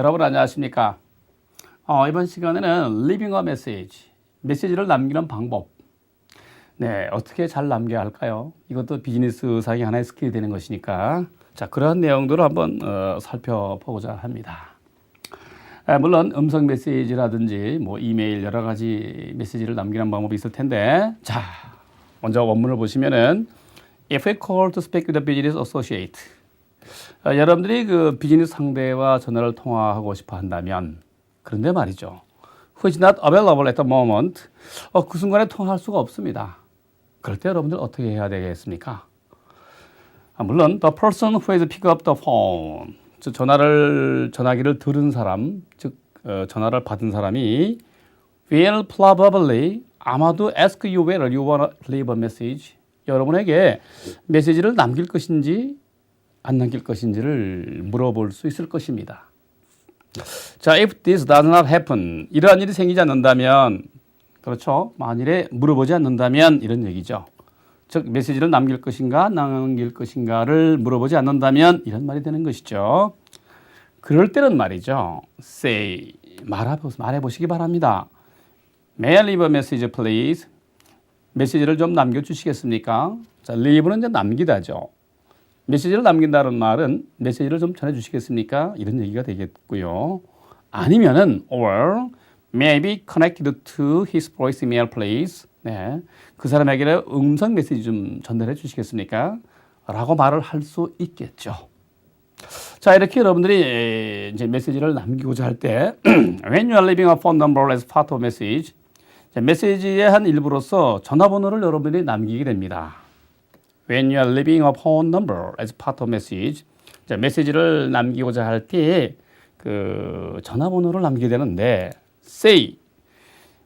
여러분 안녕하십니까? 어, 이번 시간에는 리빙 어 메시지, 메시지를 남기는 방법. 네, 어떻게 잘 남겨야 할까요? 이것도 비즈니스 상의 하나의 스킬이 되는 것이니까. 자, 그러한 내용들을 한번 어, 살펴보고자 합니다. 아, 물론 음성 메시지라든지 뭐 이메일 여러 가지 메시지를 남기는 방법이 있을 텐데, 자, 먼저 원문을 보시면은 If I call to speak with a business associate, 아, 여러분들이 그 비즈니스 상대와 전화를 통화하고 싶어 한다면 그런데 말이죠. Who is not available at the moment. 어, 그 순간에 통화할 수가 없습니다. 그럴 때 여러분들 어떻게 해야 되겠습니까? 아, 물론 the person who has picked up the phone. 즉 전화를 전화기를 들은 사람, 즉 어, 전화를 받은 사람이 will probably 아마도 ask you whether you want to leave a message. 여러분에게 메시지를 남길 것인지 안 남길 것인지를 물어볼 수 있을 것입니다. 자, if this does not happen, 이러한 일이 생기지 않는다면, 그렇죠. 만일에 물어보지 않는다면 이런 얘기죠. 즉 메시지를 남길 것인가, 안 남길 것인가를 물어보지 않는다면 이런 말이 되는 것이죠. 그럴 때는 말이죠. say 말해 말해 보시기 바랍니다. May I leave a message, please? 메시지를 좀 남겨주시겠습니까? 자, leave는 이제 남기다죠. 메시지를 남긴다는 말은 메시지를 좀 전해 주시겠습니까? 이런 얘기가 되겠고요. 아니면은 or maybe connected to his voice email, please. 네, 그 사람에게 음성 메시지 좀 전달해 주시겠습니까? 라고 말을 할 수 있겠죠. 자, 이렇게 여러분들이 이제 메시지를 남기고자 할 때 when you are leaving a phone number as part of message 자, 메시지의 한 일부로서 전화번호를 여러분들이 남기게 됩니다. When you are leaving a phone number as part of message. 자, 메시지를 남기고자 할 때 그 전화번호를 남기게 되는데 say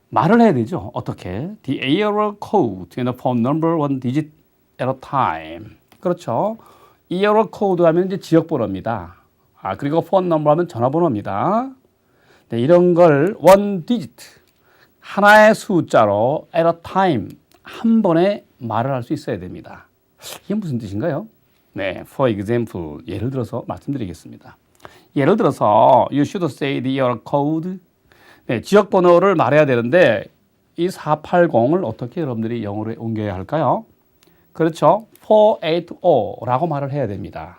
말을 해야 되죠. 어떻게? The area code in the phone number one digit at a time. 그렇죠. area code 하면 이제 지역 번호입니다. 아, 그리고 phone number 하면 전화번호입니다. 네, 이런 걸 one digit 하나의 숫자로 at a time 한 번에 말을 할 수 있어야 됩니다. 이게 무슨 뜻인가요? 네, for example 예를 들어서 말씀드리겠습니다. 예를 들어서 you should say year code. 네, 지역 번호를 말해야 되는데 이 480을 어떻게 여러분들이 영어로 옮겨야 할까요? 그렇죠. 480라고 말을 해야 됩니다.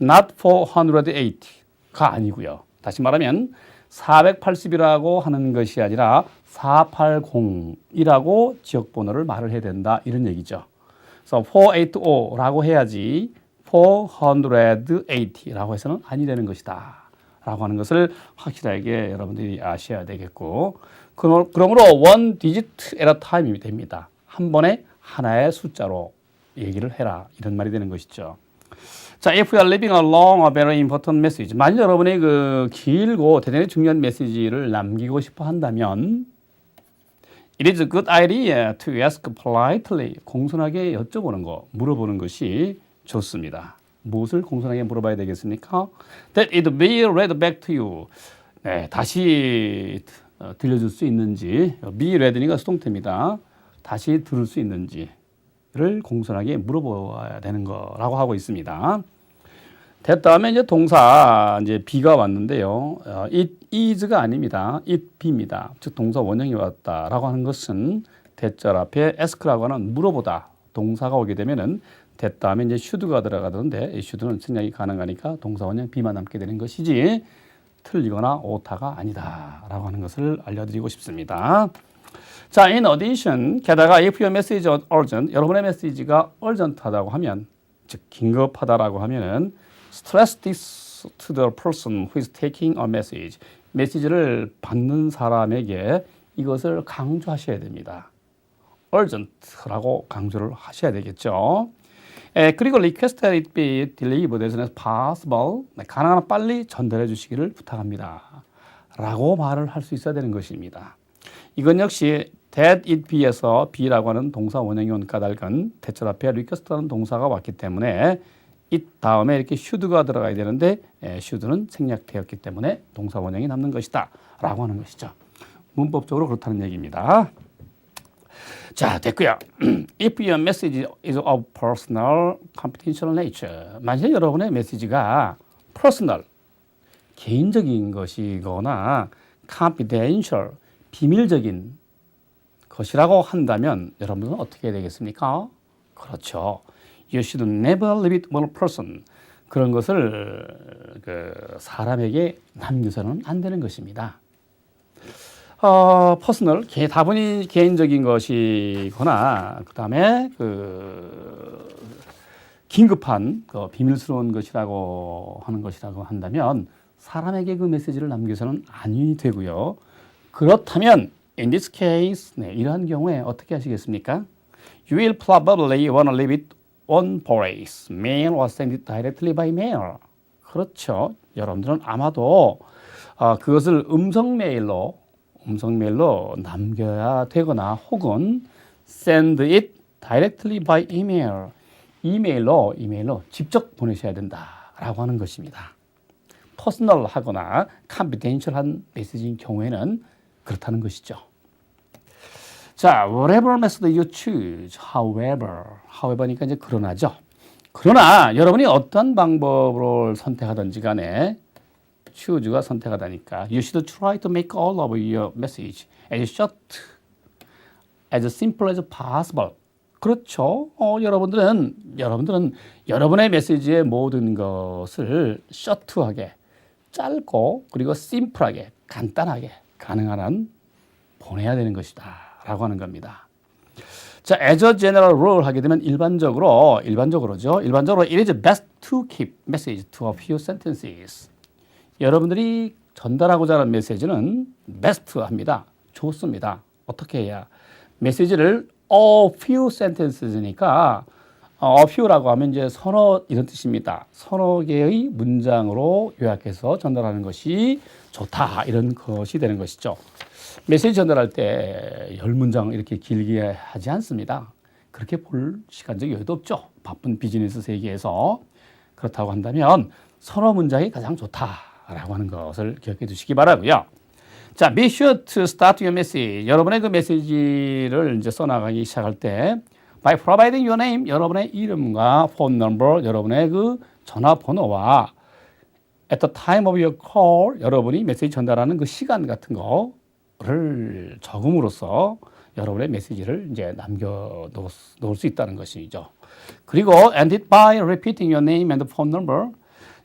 not 480가 아니고요. 다시 말하면 480이라고 하는 것이 아니라 480이라고 지역 번호를 말을 해야 된다 이런 얘기죠. 그래서 480라고 해야지 480라고 해서는 아니 되는 것이다. 라고 하는 것을 확실하게 여러분들이 아셔야 되겠고 그러므로 digit at a time이 됩니다. 한 번에 하나의 숫자로 얘기를 해라 이런 말이 되는 것이죠. 자, if you are leaving a long, a very important message. 만약 여러분이 그 길고 대단히 중요한 메시지를 남기고 싶어 한다면 It is a good idea to ask politely. 공손하게 여쭤보는 거, 물어보는 것이 좋습니다. 무엇을 공손하게 물어봐야 되겠습니까? That it be read back to you. 네, 다시 어, 들려줄 수 있는지. be read니까 수동태입니다. 다시 들을 수 있는지를 공손하게 물어봐야 되는 거라고 하고 있습니다. 됐다음에 이제 동사 이제 be가 왔는데요. 어, it is가 아닙니다. it be입니다. 즉 동사 원형이 왔다라고 하는 것은 대절 앞에 ask라고 하는 물어보다 동사가 오게 되면은 됐다음에 이제 should가 들어가던데 이 should는 생략이 가능하니까 동사 원형 be만 남게 되는 것이지 틀리거나 오타가 아니다라고 하는 것을 알려드리고 싶습니다. 자, in addition, 게다가 if your message urgent, 여러분의 메시지가 urgent하다고 하면, 즉 긴급하다라고 하면은 stress this to the person who is taking a message. 메시지를 받는 사람에게 이것을 강조하셔야 됩니다. urgent라고 강조를 하셔야 되겠죠. 에, 그리고 request it be delivered as as possible. 네, 가능한 한 빨리 전달해 주시기를 부탁합니다. 라고 말을 할 수 있어야 되는 것입니다. 이건 역시 that it be에서 be라고 하는 동사 원형이 온 까닭은 대절 앞에 request라는 동사가 왔기 때문에 it 다음에 이렇게 should가 들어가야 되는데 에, should는 생략되었기 때문에 동사 원형이 남는 것이다 라고 하는 것이죠. 문법적으로 그렇다는 얘기입니다. 자, 됐고요. If your message is of personal, confidential nature. 만약 여러분의 메시지가 personal, 개인적인 것이거나 confidential 비밀적인 것이라고 한다면 여러분들은 어떻게 되겠습니까? 그렇죠. You should never leave it one person. 그런 것을 그 사람에게 남겨서는 안 되는 것입니다. 어, 퍼스널, 개, 다분히 개인적인 것이거나, 그 다음에 그, 긴급한, 그 비밀스러운 것이라고 하는 것이라고 한다면, 사람에게 그 메시지를 남겨서는 아니 되고요. 그렇다면, in this case, 네, 이러한 경우에 어떻게 하시겠습니까? You will probably want to leave it on voice, mail send it directly by mail. 그렇죠. 여러분들은 아마도 어, 그것을 음성 메일로 음성 메일로 남겨야 되거나 혹은 send it directly by email 이메일로 이메일로 직접 보내셔야 된다라고 하는 것입니다. 퍼스널하거나 컨피덴셜한 메시지인 경우에는 그렇다는 것이죠. 자, whatever method you choose, however, however니까 이제 그러나죠. 그러나 여러분이 어떤 방법을 선택하든지 간에 choose가 선택하다니까 you should try to make all of your message as short, as simple as possible. 그렇죠. 어, 여러분들은 여러분들은 여러분의 메시지의 모든 것을 short하게 짧고 그리고 심플하게 간단하게 가능한 한 보내야 되는 것이다 라고 하는 겁니다. 자, as a general rule 하게 되면 일반적으로 일반적으로죠. 일반적으로 it is best to keep message to a few sentences. 여러분들이 전달하고자 하는 메시지는 best 합니다. 좋습니다. 어떻게 해야 메시지를 a few sentences니까 어, a few라고 하면 이제 서너 이런 뜻입니다. 서너 개의 문장으로 요약해서 전달하는 것이 좋다 이런 것이 되는 것이죠. 메시지 전달할 때 열 문장 이렇게 길게 하지 않습니다. 그렇게 볼 시간적 여유도 없죠. 바쁜 비즈니스 세계에서 그렇다고 한다면 서너 문장이 가장 좋다라고 하는 것을 기억해 두시기 바라고요. 자, be sure to start your message. 여러분의 그 메시지를 이제 써나가기 시작할 때 by providing your name, 여러분의 이름과 phone number, 여러분의 그 전화번호와 at the time of your call, 여러분이 메시지 전달하는 그 시간 같은 거 를 적음으로써 여러분의 메시지를 이제 남겨 놓을 수 있다는 것이죠. 그리고 end it by repeating your name and phone number.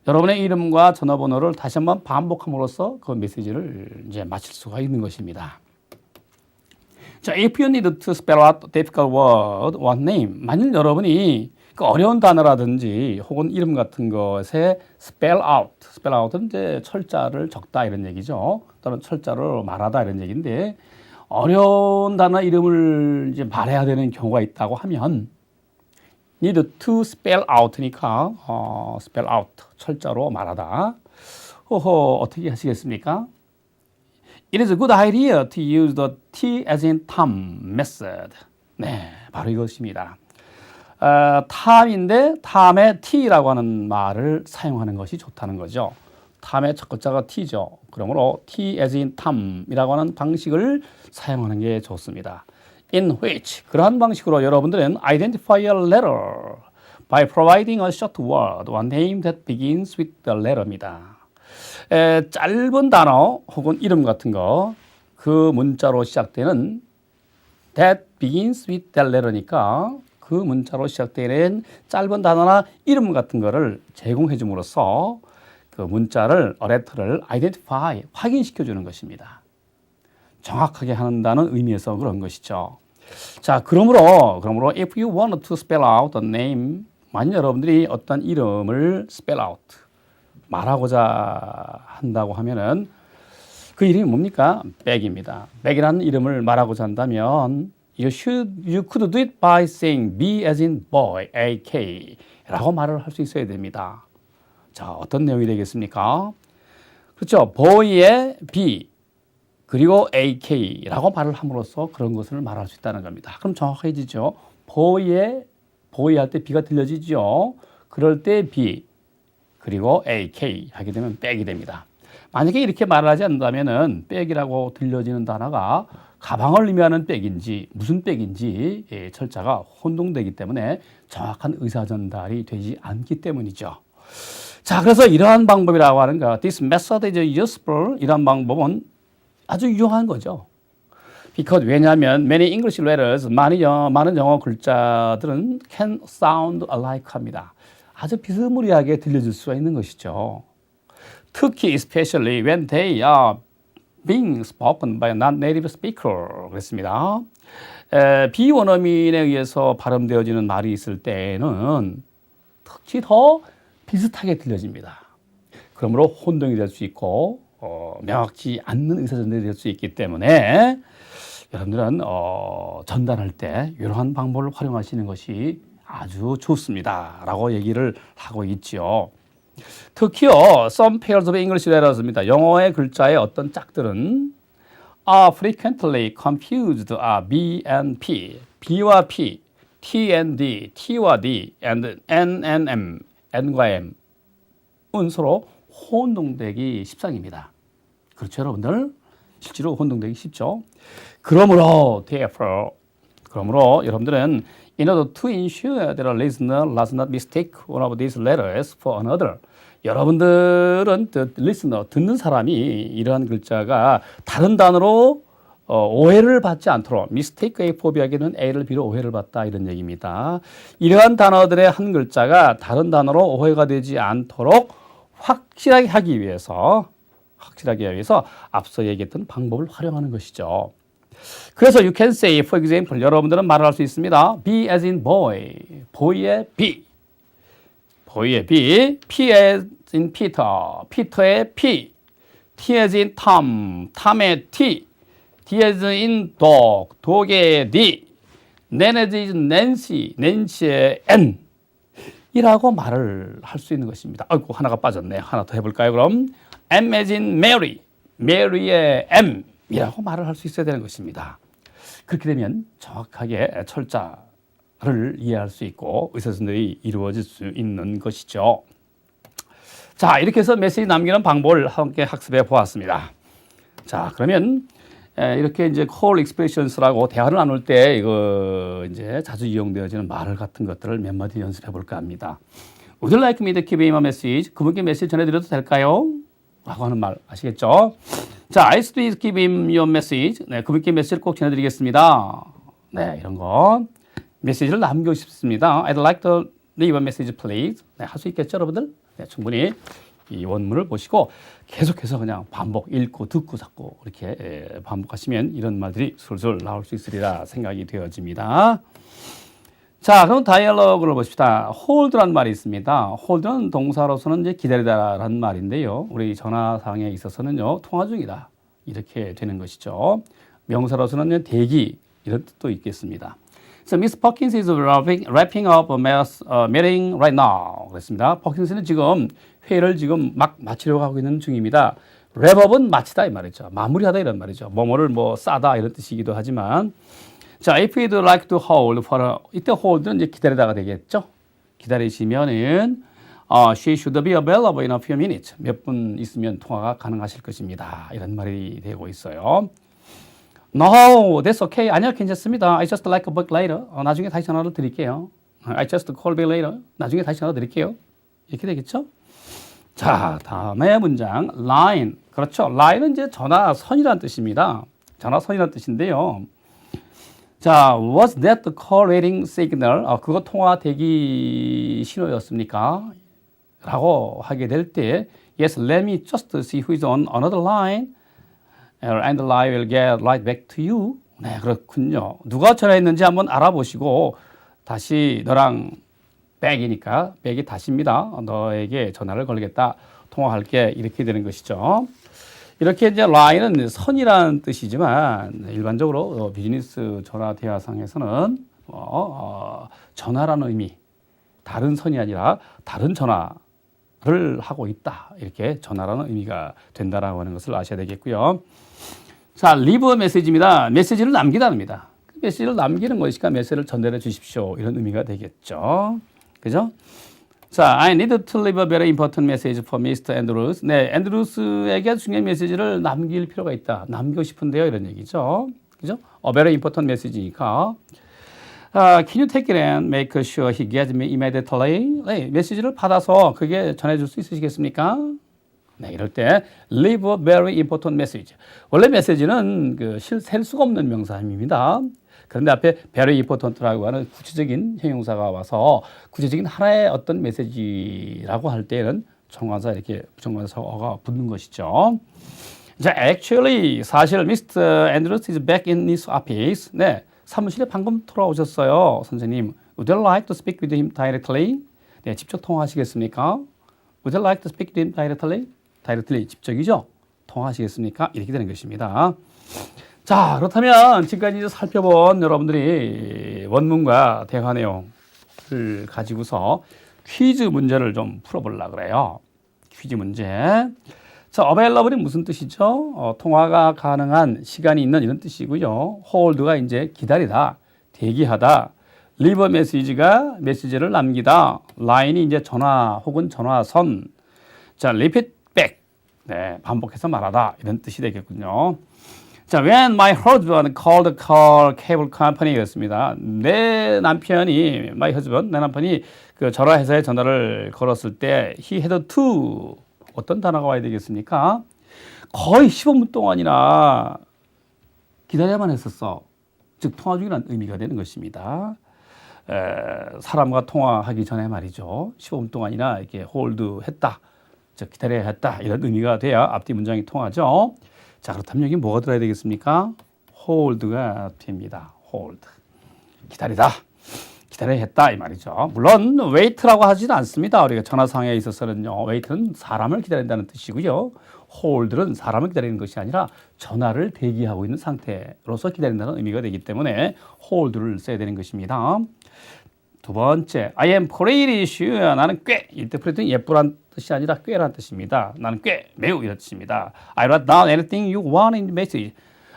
여러분의 이름과 전화번호를 다시 한번 반복함으로써 그 메시지를 이제 마칠 수가 있는 것입니다. 자, if you need to spell out difficult word or name, 만일 여러분이 그 어려운 단어라든지 혹은 이름 같은 것에 spell out, spell out은 이제 철자를 적다 이런 얘기죠. 또는 철자를 말하다 이런 얘기인데 어려운 단어 이름을 이제 말해야 되는 경우가 있다고 하면 need to spell out니까 어, spell out 철자로 말하다. 호호 어떻게 하시겠습니까? It is a good idea to use the T as in Tom method. 네, 바로 이것입니다. 어, 탐인데 탐의 T라고 하는 말을 사용하는 것이 좋다는 거죠. 탐의 첫 글자가 T죠. 그러므로 T as in Tom이라고 하는 방식을 사용하는 게 좋습니다. In which 그러한 방식으로 여러분들은 identify a letter by providing a short word or name that begins with the letter입니다. 에, 짧은 단어 혹은 이름 같은 거 그 문자로 시작되는 that begins with that letter니까 그 문자로 시작되는 짧은 단어나 이름 같은 거를 제공해 줌으로써 그 문자를 어레터를 identify 확인시켜 주는 것입니다. 정확하게 한다는 의미에서 그런 것이죠. 자, 그러므로 그러므로 if you want to spell out the name 만약 여러분들이 어떤 이름을 spell out 말하고자 한다고 하면은 그 이름이 뭡니까? 백입니다. 백이라는 이름을 말하고자 한다면 you should you could do it by saying B as in boy, A K 라고 말을 할 수 있어야 됩니다. 자, 어떤 내용이 되겠습니까? 그렇죠. boy의 B 그리고 AK라고 말을 함으로써 그런 것을 말할 수 있다는 겁니다. 그럼 정확해지죠. boy의 boy 할 때 B가 들려지죠. 그럴 때 B 그리고 AK 하게 되면 백이 됩니다. 만약에 이렇게 말을 하지 않는다면은 백이라고 들려지는 단어가 가방을 의미하는 백인지 무슨 백인지 예, 철자가 혼동되기 때문에 정확한 의사 전달이 되지 않기 때문이죠. 자, 그래서 이러한 방법이라고 하는 거, this method is useful. 이러한 방법은 아주 유용한 거죠. Because 왜냐하면 many English letters, 많은 영어, 많은 영어 글자들은 can sound alike 합니다. 아주 비스무리하게 들려줄 수가 있는 것이죠. 특히 especially when they are being spoken by non-native speaker 그랬습니다. 에, 비원어민에 의해서 발음되어지는 말이 있을 때는 특히 더 비슷하게 들려집니다. 그러므로 혼동이 될 수 있고 어, 명확지 않는 의사전달이 될 수 있기 때문에 여러분들은 어, 전달할 때 이러한 방법을 활용하시는 것이 아주 좋습니다 라고 얘기를 하고 있지요. 특히요, some pairs of English letters입니다. 영어의 글자의 어떤 짝들은 are frequently confused are B and P, B와 P, T and D, T와 D, and N and M, N과 M 은 서로 혼동되기 십상입니다. 그렇죠, 여러분들? 실제로 혼동되기 쉽죠. 그러므로, therefore, 그러므로 여러분들은 in order to ensure that a listener does not mistake one of these letters for another. 여러분들은 the listener, 듣는 사람이 이러한 글자가 다른 단어로 어, 오해를 받지 않도록 mistake의 포비하기는 A를 비로 오해를 받다 이런 얘기입니다. 이러한 단어들의 한 글자가 다른 단어로 오해가 되지 않도록 확실하게 하기 위해서 확실하게 하기 위해서 앞서 얘기했던 방법을 활용하는 것이죠. 그래서 you can say, for example, 여러분들은 말을 할 수 있습니다. be as in boy, boy의 be, boy의 be, p as in Peter, Peter의 p, t as in Tom, Tom의 t, d as in dog, dog의 d, n as in Nancy, Nancy의 n. 이라고 말을 할 수 있는 것입니다. 아이고 하나가 빠졌네. 하나 더 해볼까요? 그럼 M as in Mary, Mary의 M. 이라고 말을 할 수 있어야 되는 것입니다. 그렇게 되면 정확하게 철자를 이해할 수 있고 의사선들이 이루어질 수 있는 것이죠. 자, 이렇게 해서 메시지 남기는 방법을 함께 학습해 보았습니다. 자, 그러면 이렇게 이제 call expressions라고 대화를 나눌 때 이거 이제 자주 이용되어지는 말 같은 것들을 몇 마디 연습해 볼까 합니다. Would you like me to give him a message? 그분께 메시지 전해드려도 될까요? 라고 하는 말 아시겠죠? 자, I please give him your message. 네, 그분께 메시지를 꼭 전해드리겠습니다. 네, 이런 거. 메시지를 남기고 싶습니다. I'd like to leave a message, please. 네, 할 수 있겠죠, 여러분들? 네, 충분히 이 원문을 보시고 계속해서 그냥 반복, 읽고, 듣고, 자꾸 이렇게 반복하시면 이런 말들이 술술 나올 수 있으리라 생각이 되어집니다. 자, 그럼 다이얼로그를 보십시다. 홀드란 말이 있습니다. 홀드는 동사로서는 이제 기다리다라는 말인데요. 우리 전화상에 있어서는요, 통화 중이다. 이렇게 되는 것이죠. 명사로서는 대기 이런 뜻도 있겠습니다. So Miss Perkins is wrapping, wrapping up a mass, uh, meeting right now. 그랬습니다. 퍼킨스는 지금 회의를 지금 막 마치려고 하고 있는 중입니다. 랩업은 마치다 이 말이죠. 마무리하다 이런 말이죠. 뭐뭐를 뭐 싸다 이런 뜻이기도 하지만 자, if you'd like to hold for a, 이때 hold는 이제 기다리다가 되겠죠. 기다리시면은 어, she should be available in a few minutes. 몇 분 있으면 통화가 가능하실 것입니다. 이런 말이 되고 있어요. No, that's okay. 아니요, 괜찮습니다. I just like a book later. 어, 나중에 다시 전화를 드릴게요. I just call back later. 나중에 다시 전화 드릴게요. 이렇게 되겠죠? 자, 다음에 문장 line. 그렇죠. line은 이제 전화선이라는 뜻입니다. 전화선이라는 뜻인데요. 자, was that the call waiting signal? 아, 그거 통화 대기 신호였습니까? 라고 하게 될 때, yes, let me just see who is on another line. And line will get right back to you. 네, 그렇군요. 누가 전화했는지 한번 알아보시고 다시 너랑 백이니까 백이 다시입니다. 너에게 전화를 걸겠다. 통화할게. 이렇게 되는 것이죠. 이렇게 이제 라인은 선이라는 뜻이지만 일반적으로 비즈니스 전화 대화상에서는 어, 어, 전화라는 의미, 다른 선이 아니라 다른 전화 를 하고 있다. 이렇게 전화라는 의미가 된다라고 하는 것을 아셔야 되겠고요. 자, 리브 메시지입니다. 메시지를 남기다입니다. 메시지를 남기는 것이니까 메시지를 전달해 주십시오. 이런 의미가 되겠죠. 그죠? 자, I need to a very important message for Mr. Andrews. 네, 앤드루스에게 중요한 메시지를 남길 필요가 있다. 남기고 싶은데요. 이런 얘기죠. 그죠? A very important message니까. 아, can you take it and make sure he gets me immediately? 네, 메시지를 받아서 그게 전해줄 수 있으시겠습니까? 네, 이럴 때 leave a very important message. 원래 메시지는 그 셀 수가 없는 명사입니다. 그런데 앞에 very important라고 하는 구체적인 형용사가 와서 구체적인 하나의 어떤 메시지라고 할 때는 정관사 이렇게 정관사가 붙는 것이죠. 자, actually 사실 Mr. Andrews is back in his office. 네, 사무실에 방금 돌아오셨어요, 선생님. Would you like to speak with him directly? 네, 직접 통화하시겠습니까? Would you like to speak with him directly? directly 직접이죠. 통화하시겠습니까? 이렇게 되는 것입니다. 자, 그렇다면 지금까지 이제 살펴본 여러분들이 원문과 대화 내용을 가지고서 퀴즈 문제를 좀 풀어보려고 그래요. 퀴즈 문제. 자, available이 무슨 뜻이죠? 어, 통화가 가능한 시간이 있는 이런 뜻이고요. hold가 이제 기다리다, 대기하다. leave message가 메시지를 남기다. line이 이제 전화 혹은 전화선. 자, repeat back. 네, 반복해서 말하다. 이런 뜻이 되겠군요. 자, when my husband called the car cable company였습니다. 내 남편이 my husband 내 남편이 그 전화회사에 전화를 걸었을 때 he had to 어떤 단어가 와야 되겠습니까? 거의 15분 동안이나 기다려야만 했었어. 즉 통화 중이라는 의미가 되는 것입니다. 에, 사람과 통화하기 전에 말이죠. 15분 동안이나 이렇게 홀드했다. 즉 기다려야 했다. 이런 의미가 돼야 앞뒤 문장이 통하죠. 자, 그렇다면 여기 뭐가 들어야 되겠습니까? hold가 됩니다. hold. 기다리다. 기다려야 했다 이 말이죠. 물론 wait라고 하지는 않습니다. 우리가 전화상에 있어서는요. wait는 사람을 기다린다는 뜻이고요. hold는 사람을 기다리는 것이 아니라 전화를 대기하고 있는 상태로서 기다린다는 의미가 되기 때문에 hold를 써야 되는 것입니다. 두 번째, I am pretty sure. 나는 꽤. 이때 pretty 예쁘란 뜻이 아니라 꽤란 뜻입니다. 나는 꽤, 매우 이런 뜻입니다. I write down anything you want in message.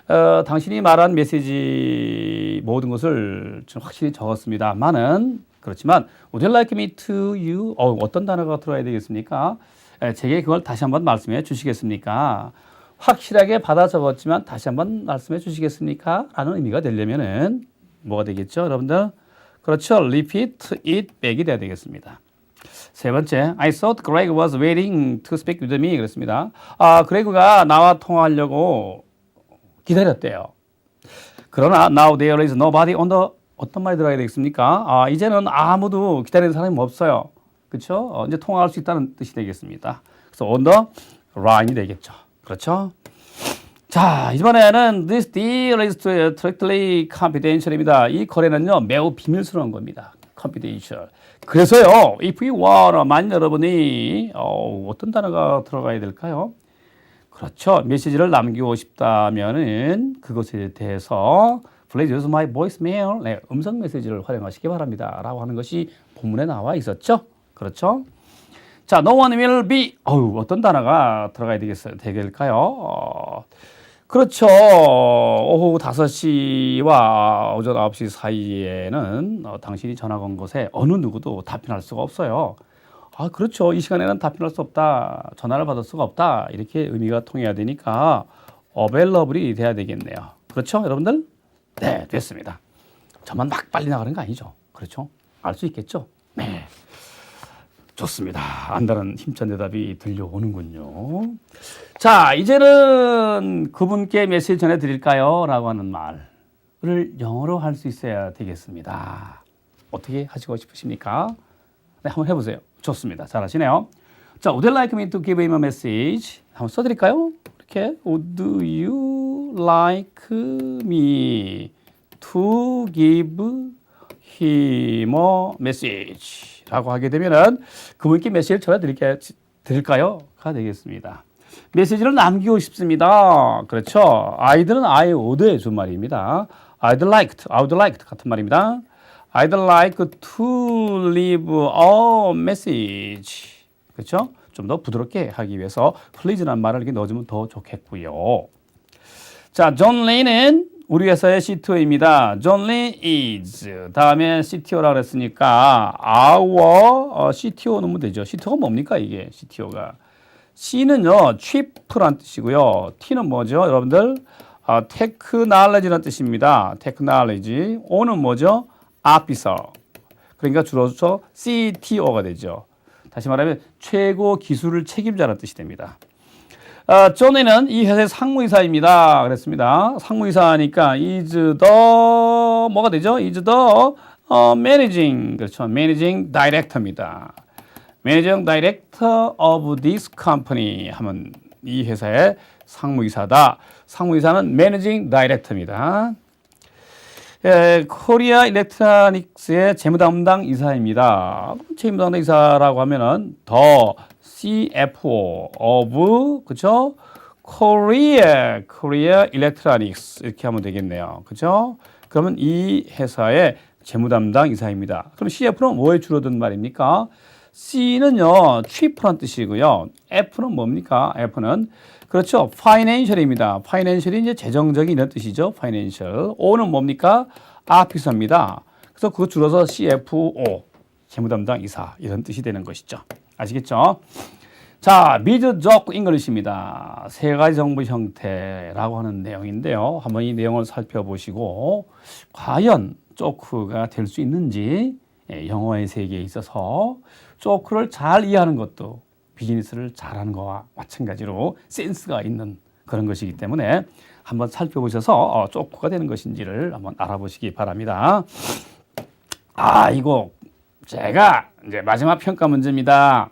어, 당신이 말한 메시지 모든 것을 좀 확실히 적었습니다만은 그렇지만 would you like me to you 어, 어떤 단어가 들어야 되겠습니까? 에, 제게 그걸 다시 한번 말씀해 주시겠습니까? 확실하게 받아 적었지만 다시 한번 말씀해 주시겠습니까? 라는 의미가 되려면은 뭐가 되겠죠, 여러분들? 그렇죠. repeat it back이 돼야 되겠습니다. 세 번째, I thought Greg was waiting to speak with me. 그랬습니다. 아, 그레그가 나와 통화하려고 기다렸대요. 그러나 now there is nobody on the 어떤 말이 들어가야 되겠습니까? 아, 이제는 아무도 기다리는 사람이 없어요. 그렇죠? 어, 이제 통화할 수 있다는 뜻이 되겠습니다. 그래서 on the line이 되겠죠. 그렇죠? 자, 이번에는 this deal is strictly confidential입니다. 이 거래는요, 매우 비밀스러운 겁니다. confidential. 그래서요, if you want, 만약 여러분이, 어, 어떤 단어가 들어가야 될까요? 그렇죠. 메시지를 남기고 싶다면은 그것에 대해서 please use my voicemail. 네, 음성 메시지를 활용하시기 바랍니다. 라고 하는 것이 본문에 나와 있었죠. 그렇죠. 자, no one will be, 어우, 어떤 단어가 들어가야 되겠어요? 되겠을까요? 어, 그렇죠. 오후 5시와 오전 9시 사이에는 어, 당신이 전화 건 것에 어느 누구도 답변할 수가 없어요. 아, 그렇죠. 이 시간에는 답변할 수 없다. 전화를 받을 수가 없다. 이렇게 의미가 통해야 되니까 available이 돼야 되겠네요. 그렇죠, 여러분들? 네, 됐습니다. 저만 막 빨리 나가는 거 아니죠. 그렇죠? 알 수 있겠죠? 네. 좋습니다. 안다는 힘찬 대답이 들려오는군요. 자, 이제는 그분께 메시지 전해드릴까요? 라고 하는 말을 영어로 할 수 있어야 되겠습니다. 어떻게 하시고 싶으십니까? 네, 한번 해보세요. 좋습니다. 잘하시네요. 자, would you like me to give him a message? 한번 써드릴까요? 이렇게 would you like me to give him a message? 라고 하게 되면은 그분께 메시지를 전해드릴까요? 드릴까요?가 되겠습니다. 메시지를 남기고 싶습니다. 그렇죠. 아이들은 I would의 준말입니다. I'd like, I would like 같은 말입니다. I'd like to leave a message. 그렇죠? 좀 더 부드럽게 하기 위해서 please라는 말을 이렇게 넣어주면 더 좋겠고요. 자, 존 레이는 우리 회사의 CTO입니다. 존 레이 is 다음에 CTO라고 그랬으니까 our CTO 넣으면 되죠. CTO가 뭡니까 이게 CTO가 C는요 chief란 뜻이고요. T는 뭐죠, 여러분들? 아, 테크놀로지라는 뜻입니다. 테크놀로지. O는 뭐죠? Officer. 그러니까 줄여서 CTO가 되죠. 다시 말하면 최고 기술을 책임자라는 뜻이 됩니다. 아, 존에는 이 회사의 상무이사입니다. 그랬습니다. 상무이사니까 is the 뭐가 되죠? is the 어, managing 그렇죠. managing director입니다. managing director of this company 하면 이 회사의 상무이사다. 상무이사는 managing director입니다. 예, 코리아 일렉트로닉스의 재무담당 이사입니다. 재무담당 이사라고 하면은 더 CFO of 그죠? 코리아 코리아 일렉트로닉스 이렇게 하면 되겠네요. 그죠? 그러면 이 회사의 재무담당 이사입니다. 그럼 CF는 뭐에 줄어든 말입니까? C는요, chief란 뜻이고요. F는 뭡니까? F는 그렇죠. financial입니다. financial이 이제 재정적인 이런 뜻이죠. financial. O는 뭡니까? officer입니다. 그래서 그거 줄여서 CFO, 재무담당 이사 이런 뜻이 되는 것이죠. 아시겠죠? 자, 미드 조크 잉글리시입니다. 세 가지 정보 형태라고 하는 내용인데요. 한번 이 내용을 살펴보시고 과연 조크가 될 수 있는지 예, 영어의 세계에 있어서 조크를 잘 이해하는 것도 비즈니스를 잘하는 거와 마찬가지로 센스가 있는 그런 것이기 때문에 한번 살펴보셔서 어, 조크가 되는 것인지를 한번 알아보시기 바랍니다. 아, 이거 제가 이제 마지막 평가 문제입니다.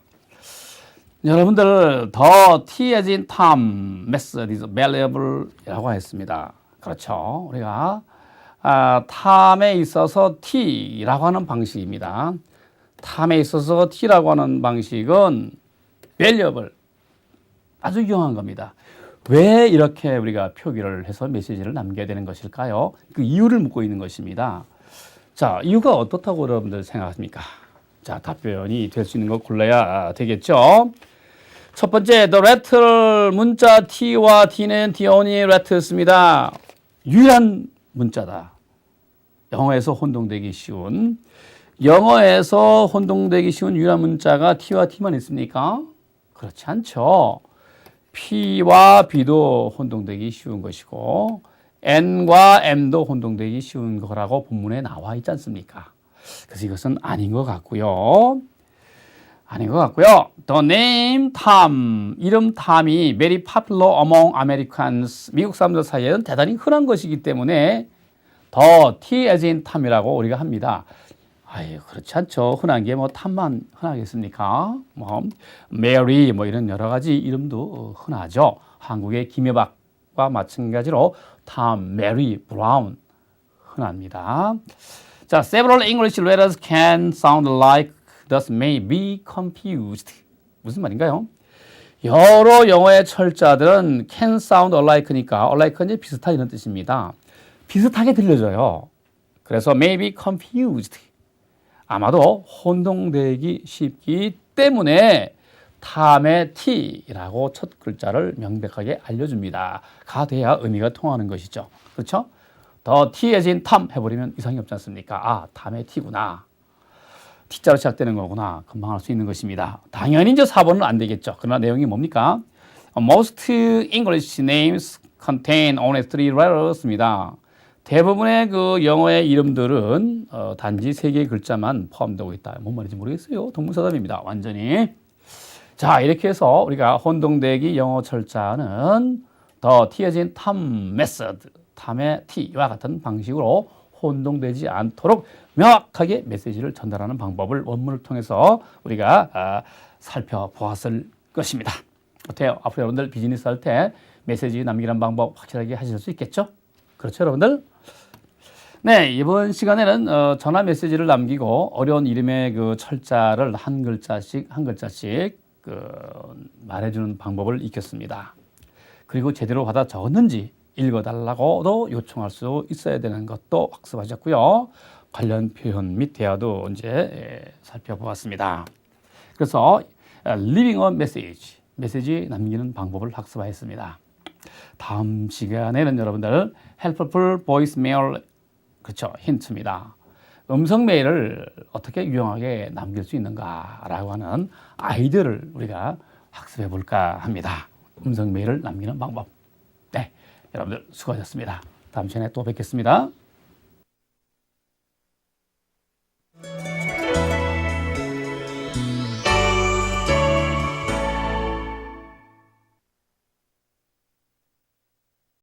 여러분들 더 Tom method is valuable이라고 했습니다. 그렇죠. 우리가 아, 탐에 있어서 T라고 하는 방식입니다. 탐에 있어서 T라고 하는 방식은 valuable 아주 유용한 겁니다. 왜 이렇게 우리가 표기를 해서 메시지를 남겨야 되는 것일까요? 그 이유를 묻고 있는 것입니다. 자, 이유가 어떻다고 여러분들 생각하십니까? 자, 답변이 될 수 있는 거 골라야 되겠죠? 첫 번째, the letter 문자 T와 T는 only letter였습니다. 유일한 문자다. 영어에서 혼동되기 쉬운 영어에서 혼동되기 쉬운 유일한 문자가 T와 T만 있습니까? 그렇지 않죠. P와 B도 혼동되기 쉬운 것이고 N과 M도 혼동되기 쉬운 거라고 본문에 나와 있지 않습니까? 그래서 이것은 아닌 것 같고요. 아닌 것 같고요. The name Tom, 이름 탐이 very popular among Americans, 미국 사람들 사이에는 대단히 흔한 것이기 때문에 더 T as in Tom이라고 우리가 합니다. 아유 그렇지 않죠. 흔한 게 뭐 탐만 흔하겠습니까? 뭐 메리 뭐 이런 여러 가지 이름도 흔하죠. 한국의 김여박과 마찬가지로 탐, 메리, 브라운 흔합니다. 자, several English letters can sound alike, thus may be confused. 무슨 말인가요? 여러 영어의 철자들은 can sound alike니까 alike는 비슷한 이런 뜻입니다. 비슷하게 들려져요. 그래서 may be confused. 아마도 혼동되기 쉽기 때문에 탐의 T라고 첫 글자를 명백하게 알려줍니다. 가 돼야 의미가 통하는 것이죠. 그렇죠? 더 T에 진탐 해버리면 이상이 없지 않습니까? 아, 탐의 T구나. T자로 시작되는 거구나. 금방 알 수 있는 것입니다. 당연히 이제 4번은 안 되겠죠. 그러나 내용이 뭡니까? Most English names contain only three letters입니다. 대부분의 그 영어의 이름들은 어, 단지 세 개의 글자만 포함되고 있다. 뭔 말인지 모르겠어요. 동문서답입니다. 완전히. 자, 이렇게 해서 우리가 혼동되기 영어 철자는 더 티어진 탐 메서드, 탐의 T와 같은 방식으로 혼동되지 않도록 명확하게 메시지를 전달하는 방법을 원문을 통해서 우리가 아, 살펴보았을 것입니다. 어때요? 앞으로 여러분들 비즈니스 할 때 메시지 남기는 방법 확실하게 하실 수 있겠죠? 그렇죠, 여러분들? 네, 이번 시간에는 어, 전화 메시지를 남기고 어려운 이름의 그 철자를 한 글자씩 한 글자씩 그 말해주는 방법을 익혔습니다. 그리고 제대로 받아 적었는지 읽어달라고도 요청할 수 있어야 되는 것도 학습하셨고요. 관련 표현 및 대화도 이제 예, 살펴보았습니다. 그래서 living a message, 메시지 남기는 방법을 학습하였습니다. 다음 시간에는 여러분들 helpful voicemail 그렇죠. 힌트입니다. 음성 메일을 어떻게 유용하게 남길 수 있는가라고 하는 아이디어를 우리가 학습해 볼까 합니다. 음성 메일을 남기는 방법. 네. 여러분들 수고하셨습니다. 다음 시간에 또 뵙겠습니다.